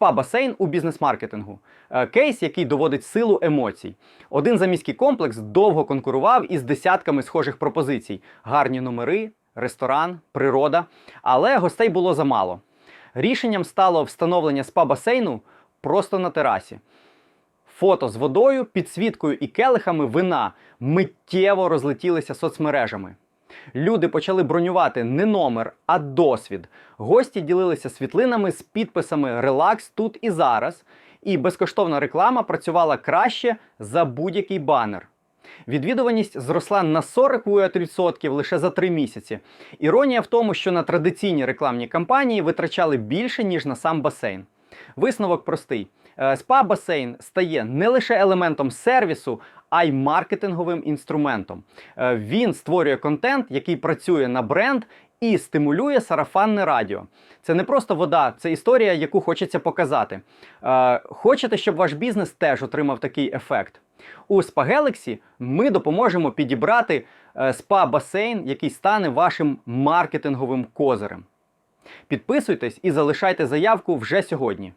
Спа-басейн у бізнес-маркетингу. Е, Кейс, який доводить силу емоцій. Один заміський комплекс довго конкурував із десятками схожих пропозицій: гарні номери, ресторан, природа. Але гостей було замало. Рішенням стало встановлення спа-басейну просто на терасі. Фото з водою, підсвіткою і келихами вина миттєво розлетілися соцмережами. Люди почали бронювати не номер, а досвід. Гості ділилися світлинами з підписами Релакс тут і зараз. І безкоштовна реклама працювала краще за будь-який банер. Відвідуваність зросла на 40% лише за три місяці. Іронія в тому, що на традиційні рекламні кампанії витрачали більше, ніж на сам басейн. Висновок простий: Е, спа-басейн стає не лише елементом сервісу, а й маркетинговим інструментом. Е, Він створює контент, який працює на бренд і стимулює сарафанне радіо. Це не просто вода, це історія, яку хочеться показати. Е, Хочете, щоб ваш бізнес теж отримав такий ефект? У Spa Galaxy ми допоможемо підібрати спа-басейн, який стане вашим маркетинговим козирем. Підписуйтесь і залишайте заявку вже сьогодні.